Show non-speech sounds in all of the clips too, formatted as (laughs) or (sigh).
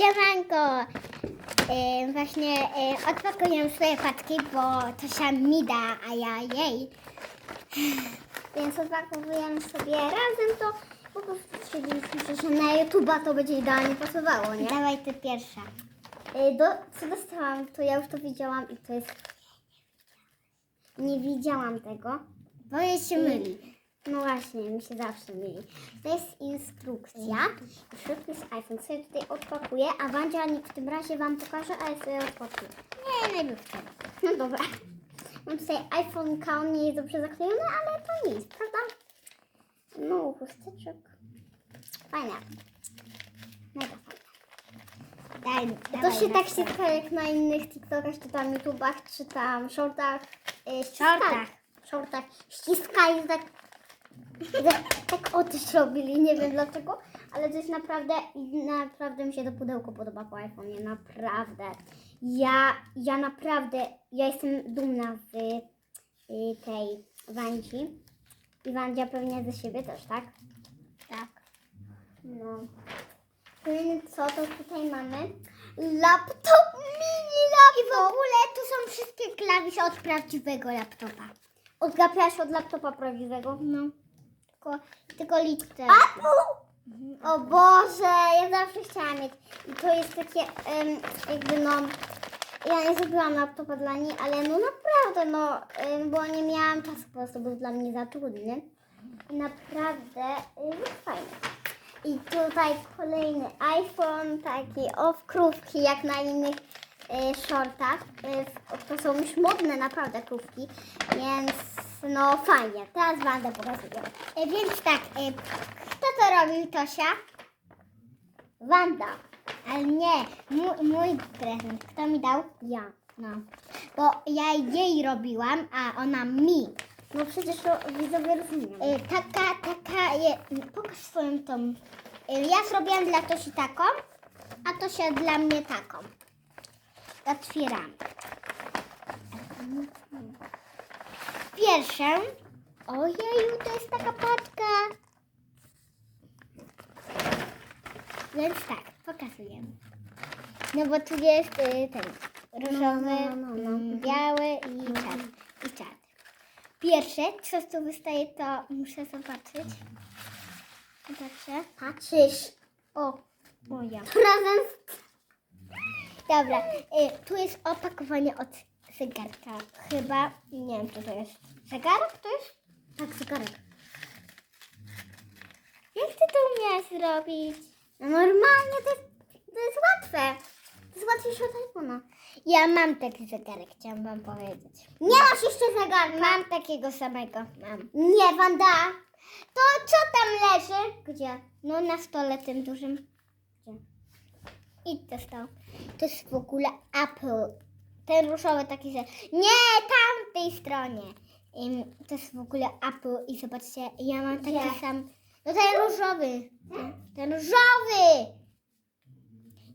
Siemanko! E, właśnie e, odpakuję swoje paczki, bo to się mi da, a ja jej. (sighs) Więc odpakowujemy sobie razem to. Prostu stwierdziliśmy, że na YouTube'a to będzie idealnie pasowało, nie? Dawaj ty pierwsza. E, do, co dostałam, to ja już to widziałam i to jest... Nie widziałam tego. Bo jest się myli. No właśnie, mi się zawsze myli. To jest instrukcja. Szybki z iPhone sobie tutaj odpakuję, a Wandzia w tym razie Wam pokaże, a ja sobie odpakuję. Nie, najpierw tego. No dobra. Mam tutaj iPhone, on nie jest dobrze zaklejony, ale to nic, prawda? No, chusteczek. Fajna. Mega fajna. Daj, to się tak ściska jak na innych TikTokach, czy tam YouTubach, czy tam shortach. E, Shortach. Shortach. Ściskali tak tak, o też robili, nie wiem dlaczego, ale to jest naprawdę, naprawdę mi się to pudełko podoba po iPhone'ie, naprawdę. Ja, ja naprawdę, ja jestem dumna z y, tej Wandzi. I Wandzia pewnie ze siebie też, tak? Tak. No. Co to tutaj mamy? Laptop, mini laptop! I w ogóle tu są wszystkie klawisze od prawdziwego laptopa. Odgapiasz od laptopa prawdziwego? No. Tylko, tylko liczę. O Boże, ja zawsze chciałam mieć. I to jest takie em, jakby no... Ja nie zrobiłam laptopa dla niej, ale no naprawdę, no, em, bo nie miałam czasu, po prostu był dla mnie za trudny. I naprawdę jest fajny. I tutaj kolejny iPhone, taki owkrówki jak na innych e, shortach. E, to są już modne naprawdę krówki, więc no fajnie. Teraz Wanda pokazuję. E, więc tak, e, kto to robił, Tosia? Wanda. Ale nie, mój, mój prezent. Kto mi dał? Ja. No. Bo ja jej robiłam, a ona mi. No przecież to widzowie rozumiem. E, taka, taka, je, pokaż swoją tą. E, ja zrobiłam dla Tosi taką, a Tosia dla mnie taką. Otwieram. Pierwszą. Ojeju, to jest taka paczka. Więc tak, pokazuję. No bo tu jest y, ten różowy, mm, biały i czarny. I czarny. Pierwsze, co tu wystaje, to muszę zobaczyć. Patrzę. Patrzysz. O, o ja. (laughs) Razem z... Dobra, y, tu jest opakowanie od zegarka. Chyba, nie wiem co to jest. Zegarek to jest? Tak, zegarek. Jak ty to umiałaś zrobić? No normalnie to jest, to jest łatwe. To jest łatwiejsze od iPhone'a. Ja mam taki zegarek, chciałam wam powiedzieć. Nie masz jeszcze zegarka? Mam takiego samego, mam. Nie, Wanda. To co tam leży? Gdzie? No na stole tym dużym. Gdzie? Idź do stołu. To jest w ogóle Apple. Ten różowy taki, że... Nie, tam w tej stronie. Ym, to jest w ogóle Apple i zobaczcie, ja mam taki sam... No ten różowy. Ten, ten różowy!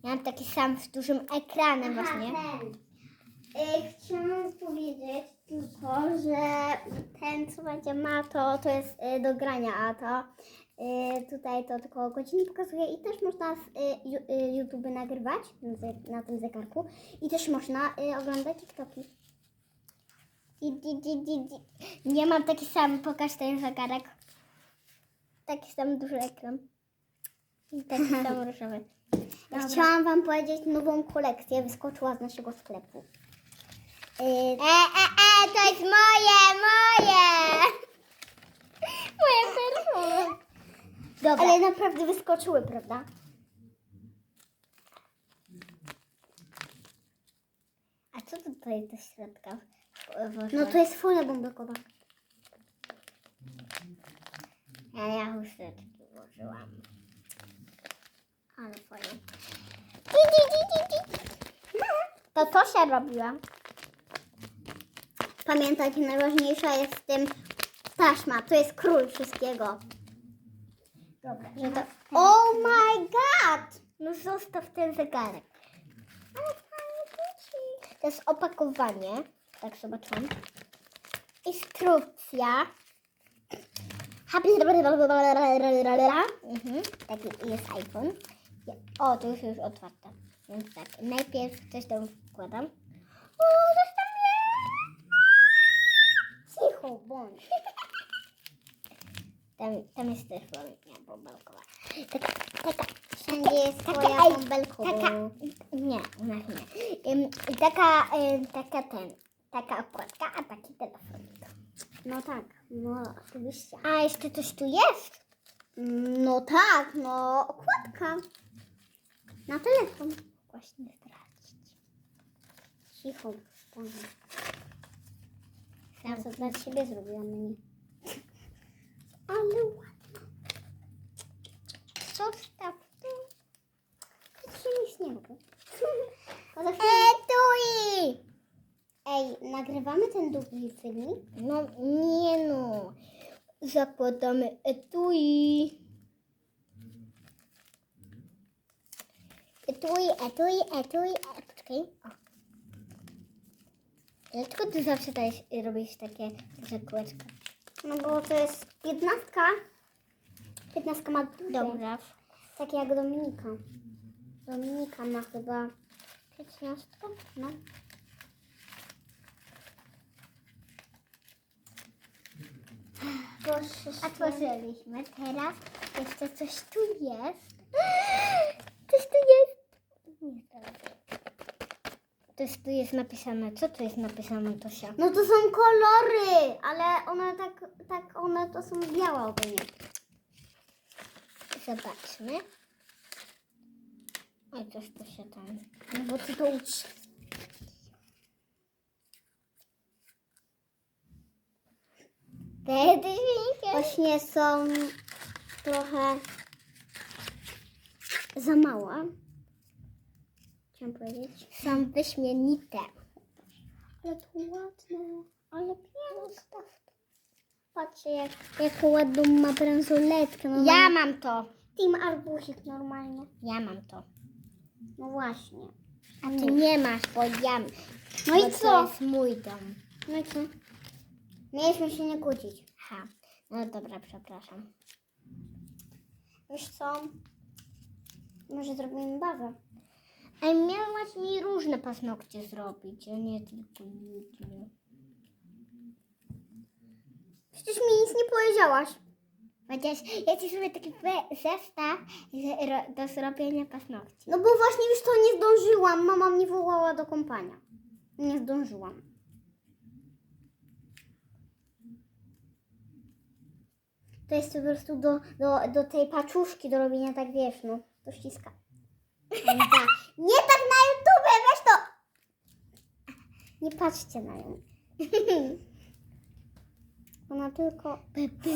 Ja mam taki sam z dużym ekranem właśnie. Y, chciałam powiedzieć tylko, że ten co będzie ma to, to jest y, do grania, a to tutaj to tylko godziny pokazuje i też można z y, y, YouTube nagrywać na, tym zegarku i też można y, oglądać TikToki. Nie mam taki sam, pokaż ten zegarek. Taki sam duży ekran. I taki (laughs) sam różowy. Ja Chciałam Wam powiedzieć nową kolekcję, wyskoczyła z naszego sklepu. E, e, e, to jest moje, moje! (laughs) Moje perfumy. Dobra. Ale naprawdę wyskoczyły, prawda? A co tutaj do środka? No to jest folia bąbelkowa. Ja, ja chusteczki włożyłam. Ale di. To to się robiłam. Pamiętajcie, najważniejsza jest w tym taśma. To jest król wszystkiego. Dobra, że to... Oh my god! No zostaw ten zegarek. Ale fajnie wróci. To jest opakowanie. Tak zobaczyłam. Instrukcja. Happy... Mhm. Taki jest iPhone. O, to już jest otwarte. Więc tak, najpierw coś tam wkładam. O, coś tam jest! Cicho, bądź. (laughs) Tam, tam jest też nie, bąbelkowa. Taka, taka, wszędzie jest twoja bąbelkowa. Taka, nie, u nas nie. I taka, ym, taka ten, taka okładka, a taki telefon. No tak, no oczywiście. A jeszcze coś tu jest? No tak, no okładka. Na telefon. Właśnie zdradzić. Cicho, spokojnie. Sam to dla ciebie zrobiłam mnie. Ale ładna. Zostaw to. To się nic nie robi. Etui! Ej, nagrywamy ten długi filmik? No nie no. Zakładamy etui. Etui, etui, etui. E, poczekaj. O. Dlaczego ty zawsze dajesz, robisz takie duże? No bo to jest piętnastka. Piętnastka ma duże. Dobra. Tak jak Dominika. Dominika ma chyba piętnastkę. No. Otworzyliśmy. Teraz jeszcze coś tu jest. (gasps) Coś tu jest. Nie Coś tu jest napisane. Co tu jest napisane, Tosia? No to są kolory, ale one tak, tak one to są białe ogólnie. Zobaczmy. Oj, coś tu się tam... No bo ty to uczy. Te dźwięki. Właśnie są trochę za małe. Chciałam powiedzieć. Są wyśmienite. Ale to ładne, ale piękne. Patrzcie, jak, jaką ładną ma bransoletkę. No ja mam to. Team Arbuzik normalnie. Ja mam to. No właśnie. A ty nie masz, bo ja... No i co? To jest mój dom. No i co? Mieliśmy się nie kłócić. Ha. No dobra, przepraszam. Wiesz co? Może zrobimy bazę. Ale miałaś mi różne paznokcie zrobić, a nie tylko jedno. Przecież mi nic nie powiedziałaś. Chociaż ja ci zrobię taki zestaw do zrobienia paznokci. No bo właśnie już to nie zdążyłam. Mama mnie wołała do kąpania. Nie zdążyłam. To jest po prostu do, do, do tej paczuszki do robienia tak wiesz, no, do ściska. Nie tak na YouTube, weź to! Nie patrzcie na nią. (laughs) Ona tylko...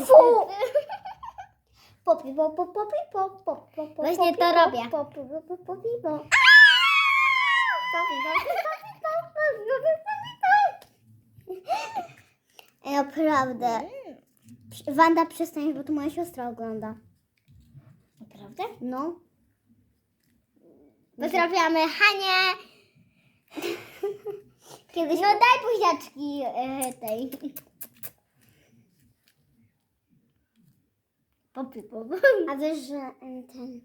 Fu! Popi, po, po, popi, po, po, po, po, Właśnie to robię. Popi, po, po, popi, po. Popi, popi, popi, popi, popi, popi. (laughs) Naprawdę. Wanda, przestań, bo to moja siostra ogląda. Naprawdę? No. Pozdrawiamy Hanie. (laughs) Kiedyś... No daj buziaczki e, tej. Popi, popi. A wiesz, że em, ten...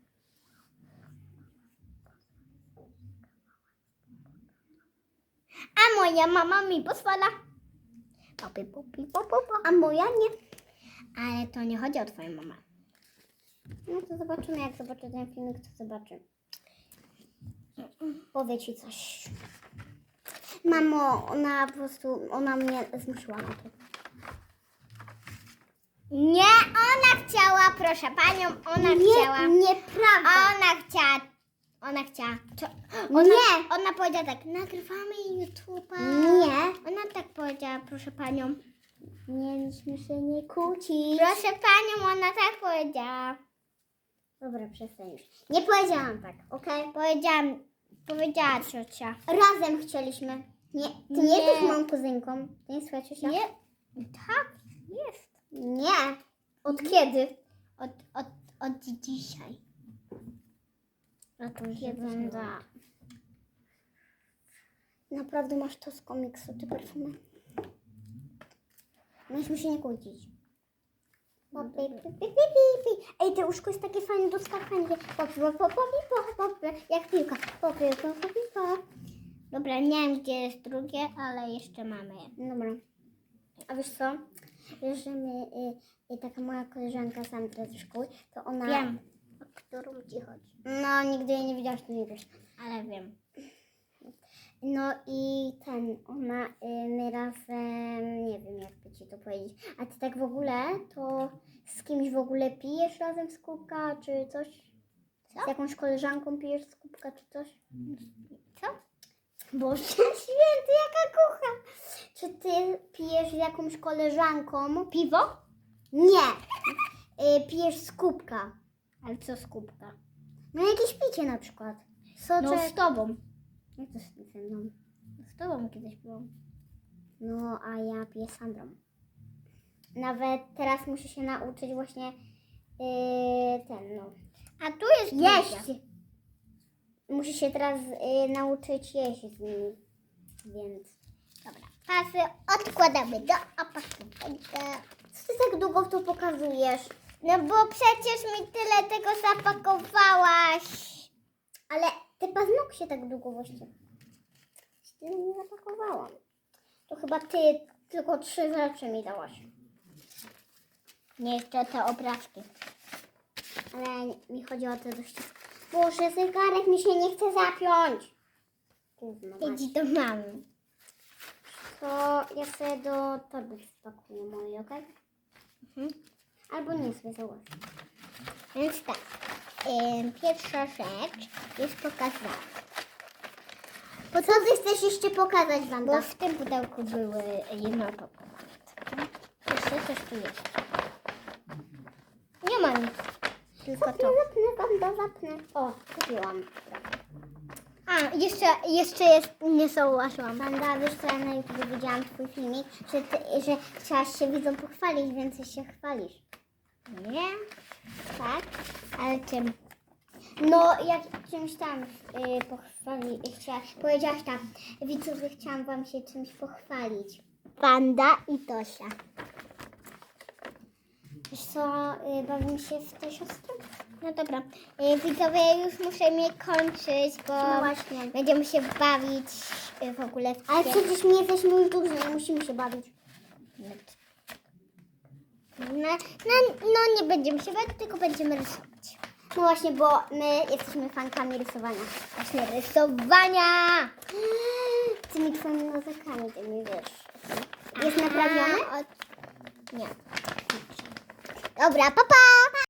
A moja mama mi pozwala. Popi, popi, popi, popi. A moja nie. Ale to nie chodzi o twoją mamę. No to zobaczymy, jak zobaczy ten filmik, to zobaczy. Powie ci coś. Mamo, ona po prostu, ona mnie zmusiła na to. Nie, ona chciała, proszę panią, ona nie, chciała. Nieprawda. Ona chciała, ona chciała. Co? Ona, nie. Ona powiedziała tak, nagrywamy YouTube'a. Nie. Ona tak powiedziała, proszę panią. Nie, myśmy się nie kłócić. Proszę panią, ona tak powiedziała. Dobra, przestań już. Nie powiedziałam tak, okej? Powiedziałam, powiedziała ciocia. Razem chcieliśmy. Nie, ty nie, Nie. jesteś moją kuzynką. To nie twoja ciocia? Nie. Tak, jest. Nie. Od kiedy? Od, od, od dzisiaj. A to już wygląda. Naprawdę masz to z komiksu, ty perfumy. Myśmy się nie kłócić. Popy, pi, pi, pi, pi, pi. Ej, te łóżko jest takie fajne do skakania. Popy, popy, popy, popy, popy, jak piłka. Popy, popy, popy, popy. Dobra, nie wiem gdzie jest drugie, ale jeszcze mamy. Dobra. A wiesz co? Wiesz, że my, y, y, taka moja koleżanka Sandra ze szkoły, to ona... Wiem, o którą ci chodzi. No, nigdy jej nie widziałaś, to nie wiesz. Ale wiem. No i ten, ona, y, my razem, nie wiem jak by ci to powiedzieć. A ty tak w ogóle, to z kimś w ogóle pijesz razem z kubka, czy coś? Co? Z jakąś koleżanką pijesz z kubka, czy coś? Co? Boże (laughs) święty, jaka kucha! Czy ty pijesz z jakąś koleżanką? Piwo? Nie! Y, pijesz z kubka. Ale co z kubka? No jakieś picie na przykład. No Soczek. z tobą. Jak to ze mną? Z tobą kiedyś byłam. No, a ja piję Sandrą. Nawet teraz muszę się nauczyć właśnie yy, ten, no. A tu jest Jeść! Muszę się teraz yy, nauczyć jeść z nimi. Więc. Dobra, pasy odkładamy do opakowania. Co ty tak długo w to pokazujesz? No bo przecież mi tyle tego zapakowałaś. Ale te paznokcie tak długo właśnie. Nie zapakowałam. To chyba ty tylko trzy rzeczy mi dałaś. Nie jeszcze te obrazki. Ale mi chodzi o te do ściska. Boże, zegarek mi się nie chce zapiąć. Idź do mamy. To ja sobie do torby wpakuję mojej, okej? Mhm. Albo nie sobie założę. Więc tak. Pierwsza rzecz jest pokazana. Bo co ty chcesz jeszcze pokazać, Wanda? Bo w tym pudełku były jedno opakowanie. Jeszcze coś tu jest. Nie ma nic. Tylko Zapnę, to. zapnę, Wanda, zapnę. O, kupiłam. A, jeszcze, jeszcze jest, nie zauważyłam. Wanda, wiesz co, ja na YouTube widziałam twój filmik, że, ty, że chciałaś się widzom pochwalić, więcej się chwalisz. Nie? Tak? Ale czym? No, jak czymś tam y, pochwali, powiedziałaś tak, widzowie, chciałam wam się czymś pochwalić. Panda i Tosia. Wiesz co, y, bawimy się w te siostry? No dobra. Y, widzowie, już muszę mnie kończyć, bo No właśnie. będziemy się bawić y, w ogóle w Ale przecież my jesteśmy już duży, nie musimy się bawić. No, no, no nie będziemy się bawić, tylko będziemy rysować. No właśnie, bo my jesteśmy fankami rysowania. Właśnie rysowania! Tymi twoimi nozakami, ty mi wiesz. Jest naprawiony? Od- Nie. Dobra, papa! Pa.